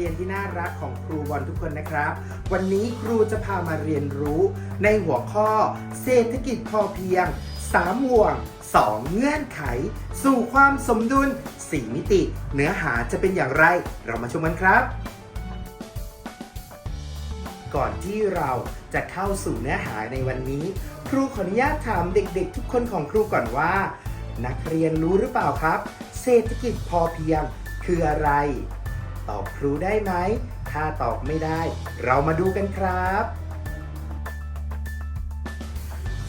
รียนที่น่ารักของครูบอลทุกคนนะครับ วันนี้ครูจะพามาเรียนรู้ในหัวข้อ เศรษฐกิจพอเพียง3ห่วง 2 เงื่อนไข สู่ความสมดุล 4 มิติ เนื้อหาจะเป็นอย่างไร เรามาชมกันครับ ก่อนที่เราจะเข้าสู่เนื้อหาในวันนี้ ครูขออนุญาตถามเด็กๆ ทุกคนของครูก่อนว่า นักเรียนรู้หรือเปล่าครับ เศรษฐกิจพอเพียงคืออะไร ตอบครูได้ไหม ถ้าตอบไม่ได้ เรามาดูกันครับ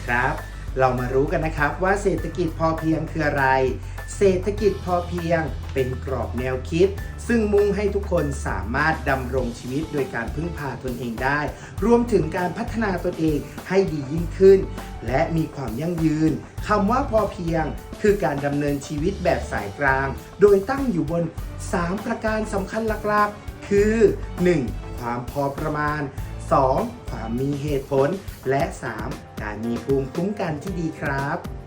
ครับ เรามารู้กันนะครับว่าเศรษฐกิจพอเพียงคืออะไร เศรษฐกิจพอเพียงเป็นกรอบแนวคิด ซึ่งมุ่งให้ทุกคนสามารถดำรงชีวิตโดยการพึ่งพาตนเองได้ รวมถึงการพัฒนาตนเองให้ดียิ่งขึ้น และมีความยั่งยืนคำว่าพอเพียง คือการดำเนินชีวิตแบบสายกลาง โดยตั้งอยู่บน 3 ประการสำคัญหลักๆ คือ 1. ความพอประมาณ 2. ความมีเหตุผล และ 3. การมีภูมิคุ้มกันที่ดีครับ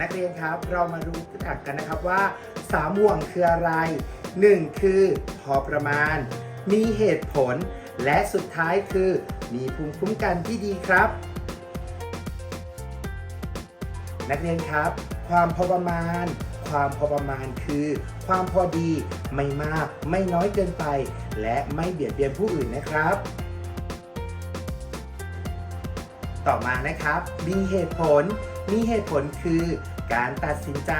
นักเรียนครับเรามารู้จักกันนะครับว่า3ห่วงคืออะไร 1. คือพอประมาณ มีเหตุผล และสุดท้ายคือ มีภูมิคุ้มกันที่ดีครับ นักเรียนครับ ความพอประมาณ ความพอประมาณคือ ความพอดีไม่มาก ไม่น้อยเกินไป และไม่เบียดเบียนผู้อื่นนะครับ ต่อมานะครับ มีเหตุผล มีเหตุผลคือการตัดสินใจ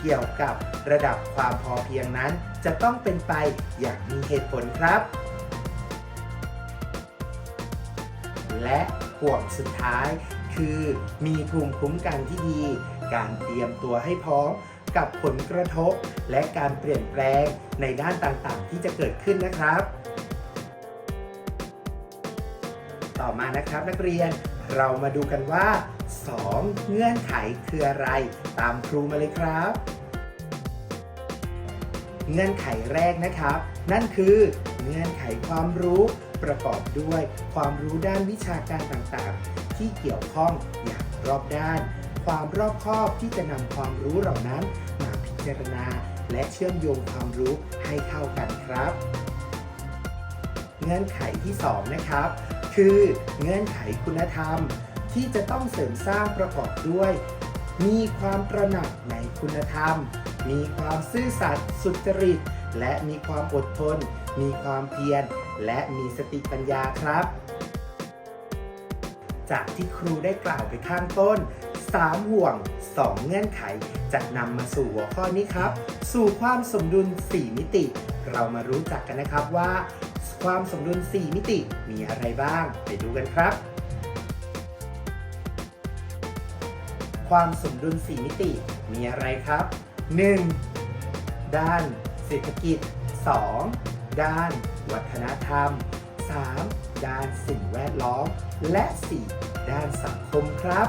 เกี่ยวกับระดับความพอเพียงนั้น จะต้องเป็นไปอย่างมีเหตุผลครับ และห่วงสุดท้าย คือมีภูมิคุ้มกันที่ดี การเตรียมตัวให้พร้อมกับผลกระทบ และการเปลี่ยนแปลงในด้านต่างๆ ที่จะเกิดขึ้นนะครับ ต่อมานะครับนักเรียน เรามาดูกันว่า 2 เงื่อนไขคืออะไร ตามครูมาเลยครับ เงื่อนไขแรกนะครับ นั่นคือเงื่อนไขความรู้ประกอบด้วยความรู้ด้านวิชาการต่างๆ ที่เกี่ยวข้องอย่างรอบด้าน ความรอบคอบที่จะนำความรู้เหล่านั้นมาพิจารณา และเชื่อมโยงความรู้ให้เข้ากันครับ เงื่อนไขที่ 2 นะครับ คือเงื่อนไขคุณธรรมที่จะต้องเสริมสร้างประกอบด้วย มีความตระหนักในคุณธรรม มีความซื่อสัตย์สุจริต และมีความอดทน มีความเพียร และมีสติปัญญาครับ จากที่ครูได้กล่าวไปข้างต้น 3 ห่วง 2 เงื่อนไข จะนำมาสู่หัวข้อนี้ครับ สู่ความสมดุล 4 มิติ เรามารู้จักกันนะครับว่า ความสมดุล 4 มิติมีอะไรบ้าง ไปดูกันครับ ความสมดุล 4 มิติมีอะไรครับ 1. ด้านเศรษฐกิจ 2. ด้านวัฒนธรรม 3. ด้านสิ่งแวดล้อม และ 4. ด้านสังคมครับ